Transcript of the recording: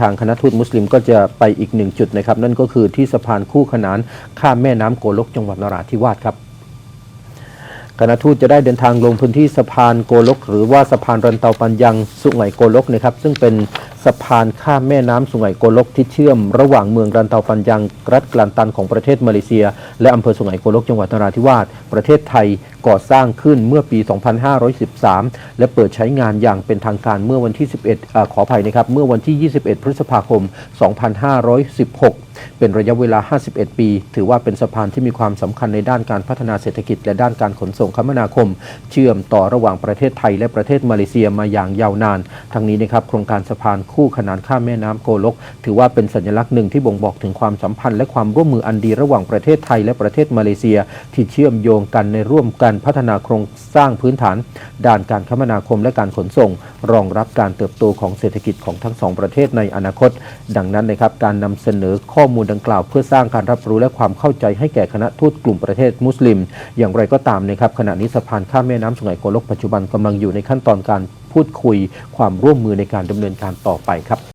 ทางคณะทูตมุสลิมก็จะไปอีกหนึ่งจุดนะครับ นั่นก็คือที่สะพานคู่ขนานข้ามแม่น้ำโกลกจังหวัดนราธิวาสครับคณะทูตจะได้เดินทางลงพื้นที่สะพานโกลก หรือว่าสะพานรันเตาปัญญังสุไหงโกลกนะครับซึ่งเป็น สะพานข้ามแม่น้ำสุไหงโกลกที่เชื่อม ระหว่างเมืองรันเตาปันยังรัฐกลันตันของประเทศมาเลเซีย และอำเภอสุไหงโกลกจังหวัดนราธิวาสประเทศไทยก่อสร้างขึ้นเมื่อปี 2513 และเปิดใช้งานอย่างเป็นทางการเมื่อวันที่ 11อขออภัยนะครับ เมื่อวันที่ 21 พฤษภาคม 2516 เป็นระยะเวลา 51 ปี ถือว่าเป็นสะพานที่มีความสำคัญในด้านการพัฒนาเศรษฐกิจ และด้านการขนส่งคมนาคม เชื่อมต่อระหว่างประเทศไทยและประเทศมาเลเซียมาอย่างยาวนาน ทั้งนี้นะครับโครงการสะพานคู่คู่ขนานข้ามแม่น้ำโกลก ถือว่าเป็นสัญลักษณ์หนึ่งที่บ่งบอกถึงความสัมพันธ์และความร่วมมืออันดีระหว่างประเทศไทยและประเทศมาเลเซีย ที่เชื่อมโยงกันในร่วมกันพัฒนาโครงสร้างพื้นฐาน ด้านการคมนาคมและการขนส่ง รองรับการเติบโตของเศรษฐกิจของทั้งสองประเทศในอนาคต ดังนั้นนะครับการนำเสนอข้อมูลดังกล่าว เพื่อสร้างการรับรู้และความเข้าใจให้แก่คณะทูตกลุ่มประเทศมุสลิม อย่างไรก็ตามนะครับขณะนี้สะพานข้ามแม่น้ำสุไหงโกลกปัจจุบันกำลังอยู่ในขั้นตอนการ พูดคุยความร่วมมือในการดำเนินการต่อไปครับ